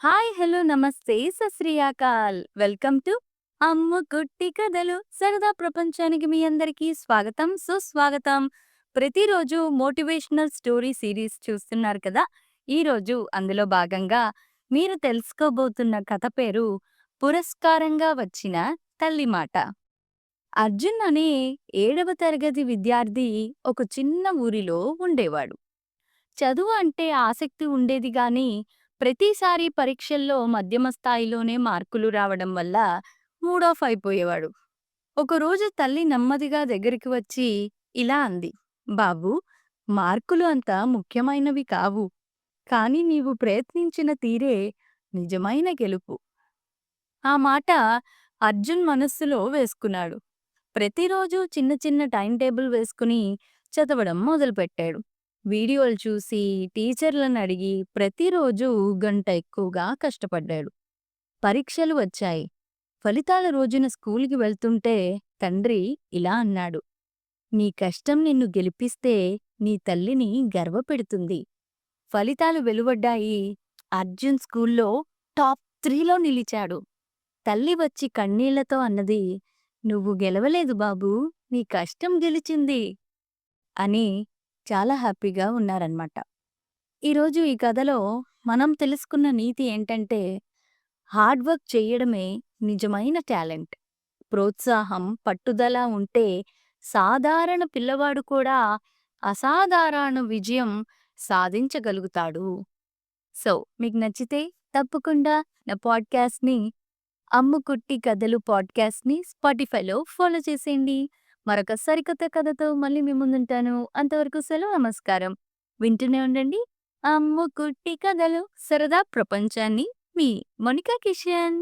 Hi! Hello! నమస్తే! సశ్రీయాకాల్! Welcome to అమ్మ కుట్టి కథలు. సరదా ప్రపంచానికి మీ అందరికీ స్వాగతం, సుస్వాగతం. ప్రతిరోజు మోటివేషనల్ స్టోరీ సిరీస్ చూస్తున్నారు కదా! ఈరోజు అందులో భాగంగా మీరు తెలుసుకోబోతున్న కథ పేరు 'పురస్కారంగా వచ్చిన తల్లి మాట'. అర్జున్ అనే ఏడవ తరగతి విద్యార్థి ఒక చిన్న ఊరిలో ఉండేవాడు. చదువు అంటే ఆసక్తి ఉండేది కానీ ప్రతిసారీ పరీక్షల్లో మధ్యమ స్థాయిలోనే మార్కులు రావడం వల్ల మూడ్ ఆఫ్ అయిపోయేవాడు. ఒకరోజు తల్లి నెమ్మదిగా దగ్గరికి వచ్చి ఇలా అంది. బాబూ! మార్కులు అంత ముఖ్యమైనవి కావు. కానీ నీవు ప్రయత్నించిన తీరే నిజమైన గెలుపు. ఆ మాట అర్జున్ మనస్సులో వేసుకున్నాడు. ప్రతిరోజూ చిన్న చిన్న టైం టేబుల్ వేసుకుని చదవడం మొదలుపెట్టాడు. వీడియోలు చూసి, టీచర్లను అడిగి ప్రతిరోజూ గంట ఎక్కువగా కష్టపడ్డాడు. పరీక్షలు వచ్చాయి. ఫలితాల రోజున స్కూలుకి వెళ్తుంటే తండ్రి ఇలా అన్నాడు. నీ కష్టం నిన్ను గెలిపిస్తే నీ తల్లిని గర్వపెడుతుంది. ఫలితాలు వెలువడ్డాయి. అర్జున్ స్కూల్లో టాప్ త్రీలో నిలిచాడు. తల్లి వచ్చి కన్నీళ్ళతో అన్నది నువ్వు గెలవలేదు బాబూ! నీ కష్టం గెలిచింది. అని చాలా హ్యాపీగా ఉన్నారన్నమాట. ఈరోజు ఈ కథలో మనం తెలుసుకున్న నీతి ఏంటంటే హార్డ్ వర్క్ చెయ్యడమే నిజమైన టాలెంట్. ప్రోత్సాహం, పట్టుదల ఉంటే సాధారణ పిల్లవాడు కూడా అసాధారణ విజయం సాధించగలుగుతాడు. సో, మీకు నచ్చితే తప్పకుండా నా పాడ్‌కాస్ట్‌ని అమ్ముకుట్టి కథలు' పాడ్‌కాస్ట్‌ని స్పాటిఫైలో ఫాలో చేసేయండి. మరొక సరికొత్త కథతో మళ్ళీ మీ ముందుంటాను. అంతవరకు సెలవు నమస్కారం. వింటూనే ఉండండి 'అమ్ము కుట్టి కథలు' సరదా ప్రపంచాన్ని మీ మోనికా కిషన్.